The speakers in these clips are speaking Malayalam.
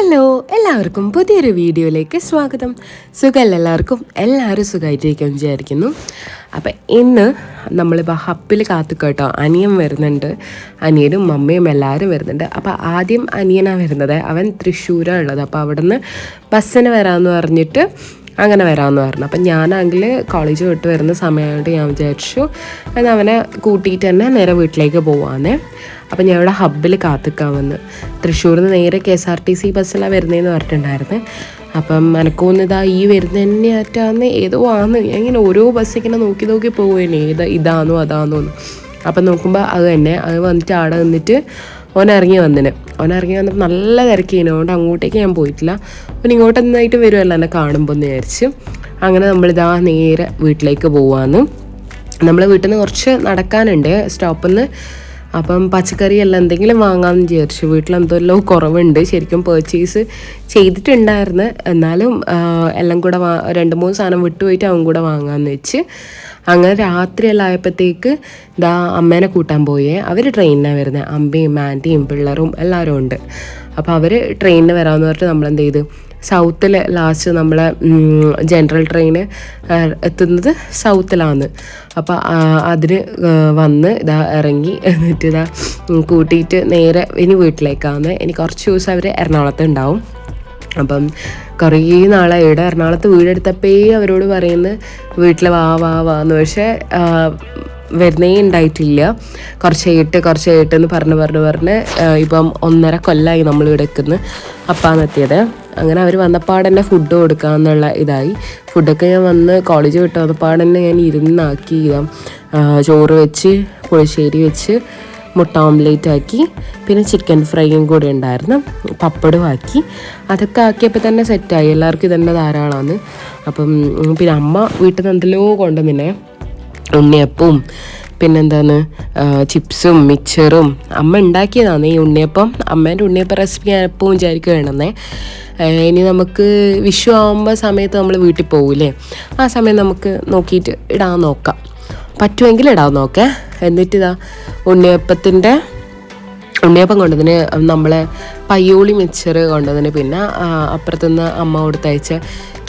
ഹലോ എല്ലാവർക്കും പുതിയൊരു വീഡിയോയിലേക്ക് സ്വാഗതം. സുഖമല്ല എല്ലാവർക്കും? എല്ലാവരും സുഖമായിട്ടിരിക്കും വിചാരിക്കുന്നു. അപ്പം ഇന്ന് നമ്മളിപ്പോൾ ഹപ്പിൽ കാത്തു കേട്ടോ. അനിയൻ വരുന്നുണ്ട്. അനിയനും മമ്മയും എല്ലാവരും വരുന്നുണ്ട്. അപ്പോൾ ആദ്യം അനിയനാണ് വരുന്നത്. അവൻ തൃശ്ശൂരാണ് ഉള്ളത് അപ്പോൾ അവിടെ നിന്ന് ബസ്സിന് വരാമെന്ന് പറഞ്ഞിട്ട് അങ്ങനെ വരാമെന്ന് പറഞ്ഞു. അപ്പം ഞാനാണെങ്കിൽ കോളേജ് വിട്ട് വരുന്ന സമയമായിട്ട് ഞാൻ വിചാരിച്ചു എന്നാൽ അവനെ കൂട്ടിയിട്ട് തന്നെ നേരെ വീട്ടിലേക്ക് പോവാന്നേ. അപ്പം ഞാൻ ഇവിടെ ഹബ്ബിൽ കാത്തിക്കാൻ വന്ന്. തൃശ്ശൂരിൽ നിന്ന് നേരെ K S R T C ബസ്സിലാണ് വരുന്നതെന്ന് പറഞ്ഞിട്ടുണ്ടായിരുന്നു. അപ്പം എനക്കൊന്നിതാ ഈ വരുന്ന തന്നെ ആറ്റാന്ന് ഏതോ ആന്ന്. ഇങ്ങനെ ഓരോ ബസ് ഇങ്ങനെ നോക്കി നോക്കി പോവുകയാണ് ഏത് ഇതാന്നോ അതാന്നോ. അപ്പം നോക്കുമ്പോൾ അത് തന്നെ അത് വന്നിട്ട് ആടെ നിന്നിട്ട് ഓൻ ഇറങ്ങി വന്നിന്. ഓൻ ഇറങ്ങി വന്നപ്പോൾ നല്ല തിരക്കിനു. അതുകൊണ്ട് അങ്ങോട്ടേക്ക് ഞാൻ പോയിട്ടില്ല. അപ്പം ഇങ്ങോട്ട് എന്നായിട്ട് വരുമല്ലോ എന്നെ കാണുമ്പോൾ എന്ന് വിചാരിച്ച്. അങ്ങനെ നമ്മളിതാ നേരെ വീട്ടിലേക്ക് പോവാന്ന്. നമ്മൾ വീട്ടിൽ നിന്ന് കുറച്ച് നടക്കാനുണ്ട്. സ്റ്റോപ്പിൽ നിന്ന് അപ്പം പച്ചക്കറി അല്ല എന്തെങ്കിലും വാങ്ങാമെന്ന് വിചാരിച്ചു. വീട്ടിൽ എന്തെല്ലോ കുറവുണ്ട്. ശരിക്കും പേർച്ചേസ് ചെയ്തിട്ടുണ്ടായിരുന്നു. എന്നാലും എല്ലാം കൂടെ രണ്ട് മൂന്ന് സാധനം വിട്ടുപോയിട്ട് അവൻ കൂടെ വാങ്ങാമെന്ന് വെച്ച്. അങ്ങനെ രാത്രിയെല്ലാം ആയപ്പോഴത്തേക്ക് ഇതാ അമ്മേനെ കൂട്ടാൻ പോയേ. അവർ ട്രെയിനിനാണ് വരുന്നത് അമ്മയും ആന്റിയും പിള്ളേരും എല്ലാവരും ഉണ്ട്. അപ്പോൾ അവർ ട്രെയിനിന് വരാമെന്ന് പറഞ്ഞിട്ട് നമ്മൾ എന്ത് ചെയ്തു? സൗത്തിൽ ലാസ്റ്റ് നമ്മളെ ജനറൽ ട്രെയിന് എത്തുന്നത് സൗത്തിലാണ് അപ്പോൾ അതിന് വന്ന് ഇതാ ഇറങ്ങി എന്നിട്ട് ഇതാ കൂട്ടിയിട്ട് നേരെ ഇനി വീട്ടിലേക്കാണ് ഇനി കുറച്ച് ദിവസം അവർ എറണാകുളത്ത് ഉണ്ടാവും. അപ്പം കുറേ നാളായി. ഇവിടെ എറണാകുളത്ത് വീടെടുത്തപ്പേ അവരോട് പറയുന്നത് വീട്ടിൽ വാ വാ വാ എന്ന് പക്ഷേ വരുന്നേ ഉണ്ടായിട്ടില്ല. കുറച്ചായിട്ട് കുറച്ചായിട്ട് എന്ന് പറഞ്ഞ് പറഞ്ഞ് പറഞ്ഞ് ഇപ്പം ഒന്നര കൊല്ലമായി നമ്മൾ ഇവിടെ നിൽക്കുന്നു. അപ്പാന്നെത്തിയത് അങ്ങനെ അവർ വന്നപ്പാടന്നെ ഫുഡ് കൊടുക്കുക എന്നുള്ള ഇതായി. ഫുഡൊക്കെ ഞാൻ വന്ന് കോളേജ് വിട്ട് വന്നപ്പാടന്നെ ഞാൻ ഇരുന്നാക്കി ചോറ് വെച്ച് പുളിശ്ശേരി വെച്ച് മുട്ട ഓംലേറ്റ് ആക്കി പിന്നെ ചിക്കൻ ഫ്രൈയും കൂടി ഉണ്ടായിരുന്നു. പപ്പടും ആക്കി. അതൊക്കെ ആക്കിയപ്പോൾ തന്നെ സെറ്റായി എല്ലാവർക്കും ഇതന്നെ ധാരാളമാണ് അപ്പം പിന്നെ അമ്മ വീട്ടിൽ നിന്ന് എന്തെല്ലോ കൊണ്ട് പിന്നെ ഉണ്ണിയപ്പവും പിന്നെന്താണ് ചിപ്സും മിക്സറും അമ്മ ഉണ്ടാക്കിയതാണ് ഈ ഉണ്ണിയപ്പം. അമ്മേന്റെ ഉണ്ണിയപ്പം റെസിപ്പി ഞാൻ എപ്പോഴും വിചാരിക്കുകയാണെന്നേ ഇനി നമുക്ക് വിഷു ആകുമ്പോൾ സമയത്ത് നമ്മൾ വീട്ടിൽ പോകൂലേ ആ സമയം നമുക്ക് നോക്കിയിട്ട് ഇടാൻ നോക്കാം. പറ്റുമെങ്കിൽ ഇടാൻ നോക്കേ. എന്നിട്ട് ഇതാ ഉണ്ണിയപ്പത്തിന്റെ ഉണ്ണിയപ്പം കൊണ്ടതിന് നമ്മളെ പയ്യോളി മിക്സർ കൊണ്ടതിന് പിന്നെ അപ്പുറത്തുനിന്ന് അമ്മ കൊടുത്തയച്ച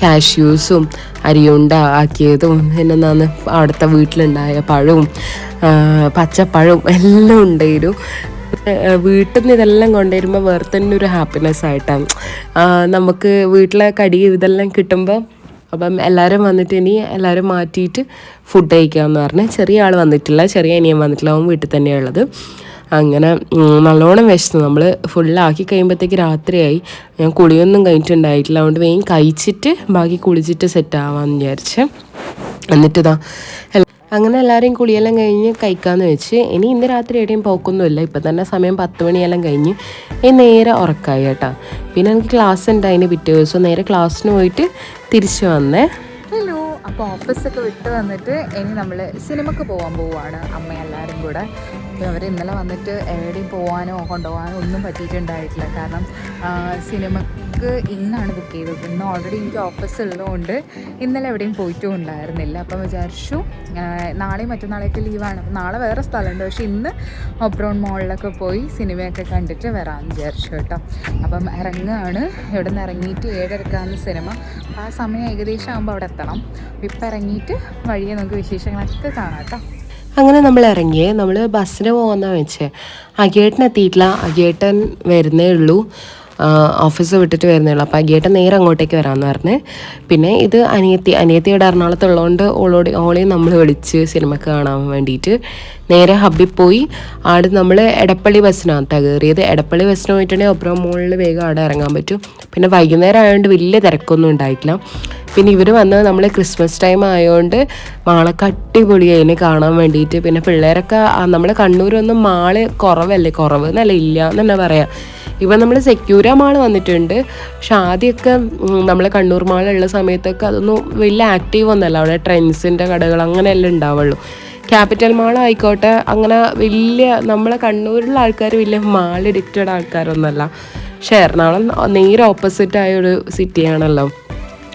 കാഷ്യൂസും അരിയുണ്ട ആക്കിയതും പിന്നെന്താന്ന് അവിടുത്തെ വീട്ടിലുണ്ടായ പഴവും പച്ചപ്പഴവും എല്ലാം ഉണ്ടായിരുന്നു വീട്ടിൽ നിന്ന് ഇതെല്ലാം കൊണ്ടുവരുമ്പോൾ വേറെ തന്നെ ഒരു ഹാപ്പിനെസ് ആയിട്ടാണ് നമുക്ക് വീട്ടിലെ കടി ഇതെല്ലാം കിട്ടുമ്പോൾ അപ്പം എല്ലാവരും വന്നിട്ട് ഇനി എല്ലാവരും മാറ്റിയിട്ട് ഫുഡ് കഴിക്കാമെന്ന് പറഞ്ഞ് ചെറിയ ആൾ വന്നിട്ടില്ല ചെറിയ അനിയൻ വന്നിട്ടില്ല അവൻ വീട്ടിൽ തന്നെയാണ് ഉള്ളത്. അങ്ങനെ നല്ലോണം വിശന്നു. നമ്മൾ ഫുള്ളാക്കി കഴിയുമ്പോഴത്തേക്ക് രാത്രിയായി. ഞാൻ കുളിയൊന്നും കഴിഞ്ഞിട്ടുണ്ടായിട്ടില്ല. അതുകൊണ്ട് വേഗം കഴിച്ചിട്ട് ബാക്കി കുളിച്ചിട്ട് സെറ്റ് ആവാമെന്ന് വിചാരിച്ച്. എന്നിട്ടിതാ അങ്ങനെ എല്ലാവരെയും കുളിയെല്ലാം കഴിഞ്ഞ് കഴിക്കാമെന്ന് വെച്ച്. ഇനി ഇന്ന് രാത്രി എവിടെയും പോക്കൊന്നുമില്ല. ഇപ്പം തന്നെ സമയം പത്ത് മണിയെല്ലാം കഴിഞ്ഞ് ഇനി നേരെ ഉറക്കായി കേട്ടോ. പിന്നെ എനിക്ക് ക്ലാസ് ഉണ്ട് അതിന് പിറ്റേ ദിവസം. നേരെ ക്ലാസ്സിന് പോയിട്ട് തിരിച്ചു വന്നേ. ഹലോ അപ്പോൾ ഓഫീസൊക്കെ വിട്ട് വന്നിട്ട് ഇനി നമ്മൾ സിനിമക്ക് പോകാൻ പോവുകയാണ് അമ്മ എല്ലാവരും കൂടെ. അവർ ഇന്നലെ വന്നിട്ട് എവിടെയും പോകാനോ കൊണ്ടുപോകാനോ ഒന്നും പറ്റിയിട്ടുണ്ടായിട്ടില്ല. കാരണം സിനിമക്ക് ഇന്നാണ് ബുക്ക് ചെയ്തത്. ഇന്ന് ഓൾറെഡി എനിക്ക് ഓഫീസ് ഉള്ളതുകൊണ്ട് ഇന്നലെ എവിടെയും പോയിട്ടും ഉണ്ടായിരുന്നില്ല. അപ്പം വിചാരിച്ചു നാളെയും മറ്റന്നാളെയൊക്കെ ലീവാണ് അപ്പം നാളെ വേറെ സ്ഥലമുണ്ട്. പക്ഷേ ഇന്ന് ഒബ്രോൺ മോളിലൊക്കെ പോയി സിനിമയൊക്കെ കണ്ടിട്ട് വരാമെന്ന് വിചാരിച്ചു കേട്ടോ. അപ്പം ഇറങ്ങുകയാണ്. ഇവിടെ നിന്ന് ഇറങ്ങിയിട്ട് ഏഴരക്കാണ് സിനിമ. ആ സമയം ഏകദേശം ആകുമ്പോൾ അവിടെ എത്തണം. ഇപ്പം ഇറങ്ങിയിട്ട് വഴിയെ നമുക്ക് വിശേഷങ്ങളൊക്കെ കാണാം കേട്ടോ. അങ്ങനെ നമ്മൾ ഇറങ്ങിയേ നമ്മൾ ബസ്സിന് പോകുന്ന വെച്ചേ അഗേട്ടൻ എത്തിയിട്ടില്ല. അഗേട്ടൻ വരുന്നേ ഉള്ളൂ. ഓഫീസ് വിട്ടിട്ട് വരുന്നേ ഉള്ളൂ. അപ്പോൾ അഗേട്ടൻ നേരെ അങ്ങോട്ടേക്ക് വരാമെന്ന് പറഞ്ഞ്. പിന്നെ ഇത് അനിയത്തി അനിയത്തിയുടെ എറണാകുളത്തുള്ളതുകൊണ്ട് ഓളോട് ഓളെയും നമ്മൾ വിളിച്ച് സിനിമക്ക് കാണാൻ വേണ്ടിയിട്ട് നേരെ ഹബ്ബിൽ പോയി. ആട് നമ്മൾ എടപ്പള്ളി ബസ്സിനാണ് തകേറിയത് എടപ്പള്ളി ബസ്സിന് പോയിട്ടുണ്ടെങ്കിൽ ഒപ്പുറം മുകളിൽ വേഗം അവിടെ ഇറങ്ങാൻ പറ്റും. പിന്നെ വൈകുന്നേരം ആയതുകൊണ്ട് വലിയ തിരക്കൊന്നും ഉണ്ടായിട്ടില്ല. പിന്നെ ഇവർ വന്നത് നമ്മൾ ക്രിസ്മസ് ടൈം ആയതുകൊണ്ട് മാളൊക്കെ അടിപൊളിയായിന് കാണാൻ വേണ്ടിയിട്ട് പിന്നെ പിള്ളേരൊക്കെ നമ്മൾ കണ്ണൂരൊന്നും മാൾ കുറവല്ലേ? കുറവ് എന്നല്ല ഇല്ല എന്ന് തന്നെ പറയാം. ഇപ്പം നമ്മൾ സെക്യൂര മാൾ വന്നിട്ടുണ്ട്. പക്ഷെ ആദ്യമൊക്കെ നമ്മൾ കണ്ണൂർ മാളുള്ള സമയത്തൊക്കെ അതൊന്നും വലിയ ആക്റ്റീവ് ഒന്നല്ല. അവിടെ ട്രെൻഡ്സിന്റെ കടകൾ അങ്ങനെയല്ലേ ഉണ്ടാവുള്ളൂ. ക്യാപിറ്റൽ മാൾ ആയിക്കോട്ടെ അങ്ങനെ വലിയ നമ്മളെ കണ്ണൂരിലുള്ള ആൾക്കാർ വലിയ മാൾ എഡിക്റ്റഡ് ആൾക്കാരൊന്നുമല്ല പക്ഷെ എറണാകുളം നേരെ ഓപ്പോസിറ്റ് ആയ ഒരു സിറ്റിയാണല്ലോ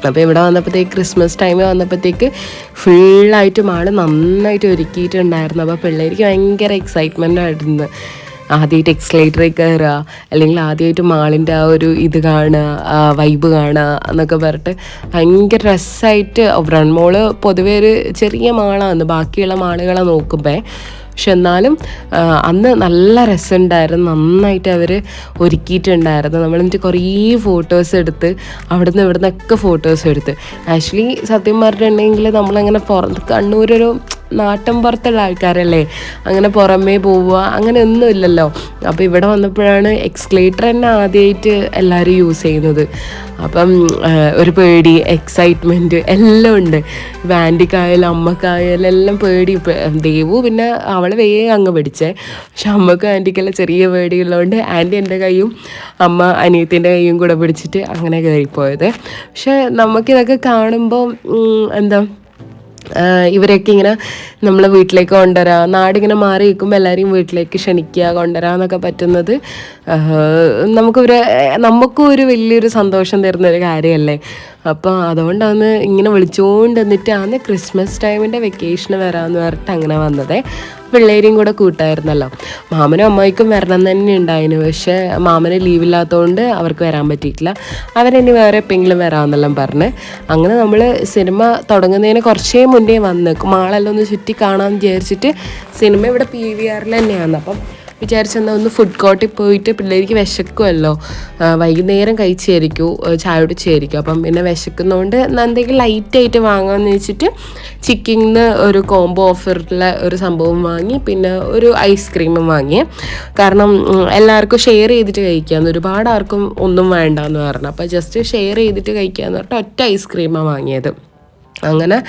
അപ്പോൾ ഇവിടെ വന്നപ്പോഴത്തേക്ക് ക്രിസ്മസ് ടൈമിൽ വന്നപ്പോഴത്തേക്ക് ഫുള്ളായിട്ട് മാൾ നന്നായിട്ട് ഒരുക്കിയിട്ടുണ്ടായിരുന്നു. അപ്പോൾ പിള്ളേർക്ക് ഭയങ്കര എക്സൈറ്റ്മെന്റ് ആയിരുന്നു. ആദ്യമായിട്ട് എക്സ്ലേറ്ററിൽ കയറുക അല്ലെങ്കിൽ ആദ്യമായിട്ട് മാളിന്റെ ആ ഒരു ഇത് കാണുക വൈബ് കാണുക എന്നൊക്കെ പറഞ്ഞിട്ട് ഭയങ്കര രസമായിട്ട് ബ്രൺ മോൾ പൊതുവേ ഒരു ചെറിയ മാളാണ് ബാക്കിയുള്ള മാളുകളെ നോക്കുമ്പോൾ പക്ഷെ എന്നാലും അന്ന് നല്ല രസമുണ്ടായിരുന്നു. നന്നായിട്ട് അവർ ഒരുക്കിയിട്ടുണ്ടായിരുന്നു. നമ്മൾ എന്നിട്ട് കുറേ ഫോട്ടോസ് എടുത്ത് അവിടുന്ന് ഇവിടുന്നൊക്കെ ഫോട്ടോസ് എടുത്ത്. ആക്ച്വലി സത്യം പറഞ്ഞിട്ടുണ്ടെങ്കിൽ നമ്മളങ്ങനെ പുറത്ത് കണ്ണൂരൊരു നാട്ടിൻ പുറത്തുള്ള ആൾക്കാരല്ലേ? അങ്ങനെ പുറമേ പോവുക അങ്ങനെ ഒന്നും ഇല്ലല്ലോ. അപ്പോൾ ഇവിടെ വന്നപ്പോഴാണ് എക്സ്ക്ലേറ്റർ തന്നെ ആദ്യമായിട്ട് എല്ലാവരും യൂസ് ചെയ്യുന്നത്. അപ്പം ഒരു പേടി എക്സൈറ്റ്മെന്റ് എല്ലാം ഉണ്ട്. വാൻഡിക്കായാലും അമ്മക്കായാലും എല്ലാം പേടി. ദേവു പിന്നെ അവൾ വേഗം അങ്ങ് പിടിച്ചേ. പക്ഷെ അമ്മക്കും ആന്റിക്കെല്ലാം ചെറിയ പേടിയുള്ളതുകൊണ്ട് ആന്റി എന്റെ കൈയും അമ്മ അനിയത്തിന്റെ കൈയും കൂടെ പിടിച്ചിട്ട് അങ്ങനെ കയറിപ്പോയത്. പക്ഷെ നമുക്കിതൊക്കെ കാണുമ്പോൾ എന്താ ഇവരെയൊക്കെ ഇങ്ങനെ നമ്മളെ വീട്ടിലേക്ക് കൊണ്ടുവരാ. നാടിങ്ങനെ മാറി നിൽക്കുമ്പോൾ എല്ലാവരെയും വീട്ടിലേക്ക് ക്ഷണിക്കുക കൊണ്ടുവരാന്നൊക്കെ പറ്റുന്നത് നമുക്കൊരു നമുക്കും ഒരു വലിയൊരു സന്തോഷം തരുന്ന ഒരു കാര്യമല്ലേ? അപ്പോൾ അതുകൊണ്ടാണ് ഇങ്ങനെ വിളിച്ചുകൊണ്ട് നിന്നിട്ടാണ് ക്രിസ്മസ് ടൈമിന്റെ വെക്കേഷന് വരാമെന്ന് പറഞ്ഞിട്ട് അങ്ങനെ വന്നതേ. പിള്ളേരെയും കൂടെ കൂട്ടായിരുന്നല്ലോ. മാമനും അമ്മായിക്കും വരണം തന്നെ ഉണ്ടായിരുന്നു പക്ഷേ മാമന് ലീവില്ലാത്തതുകൊണ്ട് അവർക്ക് വരാൻ പറ്റിയിട്ടില്ല. അവരിനി വേറെ എപ്പോഴെങ്കിലും വരാമെന്നെല്ലാം പറഞ്ഞ്. അങ്ങനെ നമ്മൾ സിനിമ തുടങ്ങുന്നതിന് കുറച്ചേ മുന്നേ വന്ന്. മാളെല്ലാം ഒന്ന് ചുറ്റി കാണാമെന്ന് വിചാരിച്ചിട്ട് സിനിമ ഇവിടെ പി വി ആറിൽ തന്നെയാണ് അപ്പം വിചാരിച്ചെന്നാൽ ഒന്ന് ഫുഡ് കോർട്ടിൽ പോയിട്ട് പിള്ളേർക്ക് വിശക്കുമല്ലോ വൈകുന്നേരം കഴിച്ചായിരിക്കും ചായ കുടിച്ചായിരിക്കും അപ്പം പിന്നെ വിശക്കുന്നതുകൊണ്ട് എന്തെങ്കിലും ലൈറ്റായിട്ട് വാങ്ങാമെന്ന് വെച്ചിട്ട് ചിക്കിന്ന് ഒരു കോംബോ ഓഫറിലെ ഒരു സംഭവം വാങ്ങി പിന്നെ ഒരു ഐസ്ക്രീമും വാങ്ങി. കാരണം എല്ലാവർക്കും ഷെയർ ചെയ്തിട്ട് കഴിക്കാമെന്ന് ഒരുപാട് ആർക്കും ഒന്നും വേണ്ടെന്ന് പറഞ്ഞു. അപ്പോൾ ജസ്റ്റ് ഷെയർ ചെയ്തിട്ട് കഴിക്കാമെന്ന് പറഞ്ഞിട്ട് ഒറ്റ ഐസ്ക്രീമാണ് വാങ്ങിയത്. അങ്ങനെ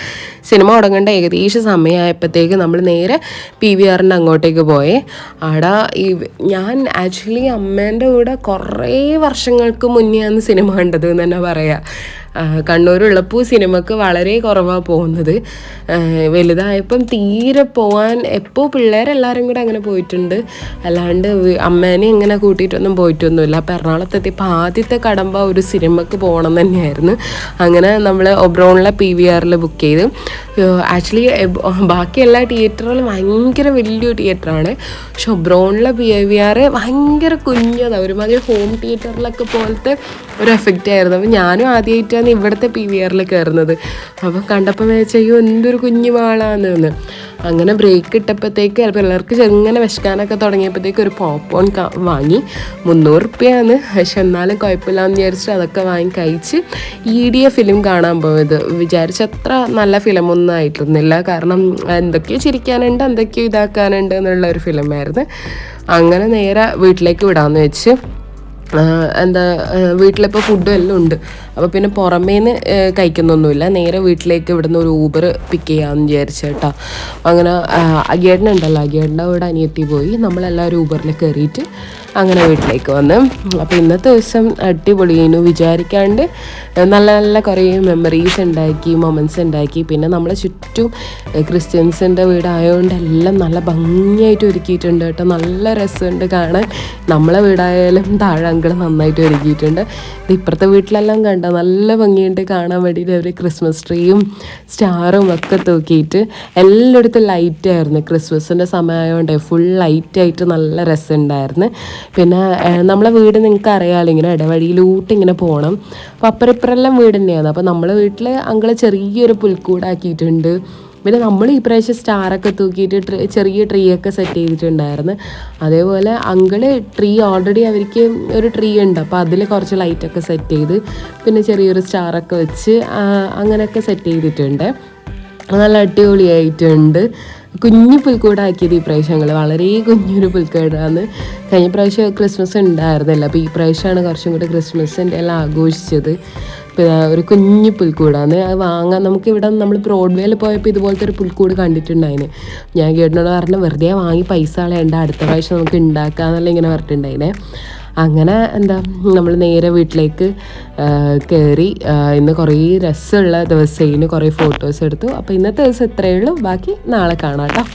സിനിമ തുടങ്ങേണ്ട ഏകദേശം സമയമായപ്പോഴത്തേക്ക് നമ്മൾ നേരെ പി വി ആറിന്റെ അങ്ങോട്ടേക്ക് പോയേ. അവിടെ ഈ ഞാൻ ആക്ച്വലി അമ്മേന്റെ കൂടെ കുറേ വർഷങ്ങൾക്ക് മുന്നെയാണ് സിനിമ കണ്ടത് എന്ന് തന്നെ പറയാം. കണ്ണൂരുള്ളപ്പോൾ സിനിമക്ക് വളരെ കുറവാണ് പോകുന്നത്. വലുതായപ്പം തീരെ പോകാൻ എപ്പോൾ പിള്ളേരെല്ലാവരും കൂടെ അങ്ങനെ പോയിട്ടുണ്ട്. അല്ലാണ്ട് അമ്മേനെ ഇങ്ങനെ കൂട്ടിയിട്ടൊന്നും പോയിട്ടൊന്നുമില്ല. അപ്പോൾ എറണാകുളത്തെത്തിയപ്പോൾ ആദ്യത്തെ കടമ്പ ഒരു സിനിമക്ക് പോകണം തന്നെയായിരുന്നു. അങ്ങനെ നമ്മൾ ഒബ്രോണിലെ പി വി ആറിൽ ബുക്ക് ചെയ്ത്. ആക്ച്വലി ബാക്കി എല്ലാ തിയേറ്ററുകളും ഭയങ്കര വലിയ തിയേറ്ററാണ് പക്ഷെ ഒബ്രോണിലെ ആർ ഭയങ്കര കുഞ്ഞതാണ് ഒരുമാതിരി ഹോം തിയേറ്ററിലൊക്കെ പോലത്തെ ഒരു എഫക്റ്റ് ആയിരുന്നു. അപ്പോൾ ഞാനും ആദ്യമായിട്ടാണ് ഇവിടുത്തെ പി വി ആറിൽ കയറുന്നത് അപ്പം കണ്ടപ്പോൾ വെച്ചയ്യോ എന്തൊരു കുഞ്ഞു മാളാന്ന് എന്ന്. അങ്ങനെ ബ്രേക്ക് ഇട്ടപ്പോഴത്തേക്ക് പിള്ളേർക്ക് ചെറുങ്ങനെ വിശക്കാനൊക്കെ തുടങ്ങിയപ്പോഴത്തേക്ക് ഒരു പോപ്കോൺ വാങ്ങി. മുന്നൂറ് റുപ്യാണ് പക്ഷെ എന്നാലും കുഴപ്പമില്ലാന്ന് അതൊക്കെ വാങ്ങി കഴിച്ച് ഇ ഡി എ ഫിലിം കാണാൻ പോയത്. വിചാരിച്ച അത്ര നല്ല ഫിലിമൊന്നും ആയിട്ടൊന്നുമില്ല. കാരണം എന്തൊക്കെയോ ചിരിക്കാനുണ്ട് എന്തൊക്കെയോ ഇതാക്കാനുണ്ട് എന്നുള്ള ഒരു ഫിലിമായിരുന്നു അങ്ങനെ നേരെ വീട്ടിലേക്ക് വിടാമെന്ന് വെച്ച്. എന്താ വീട്ടിലിപ്പോൾ ഫുഡും എല്ലാം ഉണ്ട്. അപ്പോൾ പിന്നെ പുറമേന്ന് കഴിക്കുന്നൊന്നുമില്ല. നേരെ വീട്ടിലേക്ക് ഇവിടുന്ന് ഒരു ഊബർ പിക്ക് ചെയ്യാമെന്ന് വിചാരിച്ചു കേട്ടോ. അങ്ങനെ അഗേട്ടനുണ്ടല്ലോ അഗേട്ടന്റെ അവിടെ അനിയത്തി പോയി. നമ്മളെല്ലാവരും ഊബറിൽ കയറിയിട്ട് അങ്ങനെ വീട്ടിലേക്ക് വന്ന്. അപ്പോൾ ഇന്നത്തെ ദിവസം അടിപൊളിയേനു വിചാരിക്കാണ്ട് നല്ല നല്ല കുറേ മെമ്മറീസ് ഉണ്ടാക്കി മൊമെന്റ്സ് ഉണ്ടാക്കി. പിന്നെ നമ്മളെ ചുറ്റും ക്രിസ്ത്യൻസിന്റെ വീടായതുകൊണ്ട് എല്ലാം നല്ല ഭംഗിയായിട്ട് ഒരുക്കിയിട്ടുണ്ട് കേട്ടോ. നല്ല രസമുണ്ട് കാണാൻ. നമ്മളെ വീടായാലും താഴെ അങ്കിൾ നന്നായിട്ട് ഒരുക്കിയിട്ടുണ്ട്. ഇത് ഇപ്പുറത്തെ വീട്ടിലെല്ലാം കണ്ട? നല്ല ഭംഗിയുണ്ട് കാണാൻ വേണ്ടിയിട്ട് അവർ ക്രിസ്മസ് ട്രീയും സ്റ്റാറും ഒക്കെ തൂക്കിയിട്ട് എല്ലായിടത്തും ലൈറ്റ് ആയിരുന്നു. ക്രിസ്മസിന്റെ സമയമായതുകൊണ്ട് ഫുൾ ലൈറ്റായിട്ട് നല്ല രസമുണ്ടായിരുന്നു. പിന്നെ നമ്മളെ വീട് നിങ്ങൾക്ക് അറിയാമല്ലോ ഇങ്ങനെ ഇടവഴിയിലൂട്ട് ഇങ്ങനെ പോകണം അപ്പോൾ അപ്പുറം അപ്പുറപ്പുറെല്ലാം വീട് തന്നെയാണ് അപ്പോൾ നമ്മളെ വീട്ടിൽ അങ്കിൾ ചെറിയൊരു പുൽക്കൂടാക്കിയിട്ടുണ്ട് പിന്നെ നമ്മൾ ഈ പ്രാവശ്യം സ്റ്റാറൊക്കെ തൂക്കിയിട്ട് ചെറിയ ട്രീ ഒക്കെ സെറ്റ് ചെയ്തിട്ടുണ്ടായിരുന്നു. അതേപോലെ അങ്കിൾ ട്രീ ഓൾറെഡി അവർക്ക് ഒരു ട്രീ ഉണ്ട്. അപ്പോൾ അതിൽ കുറച്ച് ലൈറ്റൊക്കെ സെറ്റ് ചെയ്ത് പിന്നെ ചെറിയൊരു സ്റ്റാറൊക്കെ വെച്ച് അങ്ങനെയൊക്കെ സെറ്റ് ചെയ്തിട്ടുണ്ട്. നല്ല അടിപൊളിയായിട്ടുണ്ട്. കുഞ്ഞു പുൽക്കൂടാക്കിയത് ഈ പ്രാവശ്യങ്ങൾ വളരെ കുഞ്ഞൊരു പുൽക്കൂടാണ്. കഴിഞ്ഞ പ്രാവശ്യം ക്രിസ്മസ് ഉണ്ടായിരുന്നില്ല. അപ്പോൾ ഈ പ്രാവശ്യമാണ് കുറച്ചും കൂടി ക്രിസ്മസിന്റെ എല്ലാം ആഘോഷിച്ചത്. ഒരു കുഞ്ഞു പുൽക്കൂടാണ് അത് വാങ്ങാൻ നമുക്ക് ഇവിടെ നമ്മൾ ബ്രോഡ്വേയിൽ പോയപ്പോൾ ഇതുപോലത്തെ ഒരു പുൽക്കൂട് കണ്ടിട്ടുണ്ടായിന്. ഞാൻ കേട്ടിനോട് പറഞ്ഞ വെറുതെ വാങ്ങി പൈസ കളയണ്ട അടുത്ത പ്രാവശ്യം നമുക്ക് ഉണ്ടാക്കാന്നല്ല ഇങ്ങനെ പറഞ്ഞിട്ടുണ്ടായിനെ. അങ്ങനെ എന്താ നമ്മൾ നേരെ വീട്ടിലേക്ക് കയറി ഇന്ന് കുറേ രസമുള്ള ദിവസത്തിന് കുറേ ഫോട്ടോസ് എടുത്തു. അപ്പോൾ ഇന്നത്തെ ദിവസം ഇത്രയേ ഉള്ളൂ. ബാക്കി നാളെ കാണാം കേട്ടോ.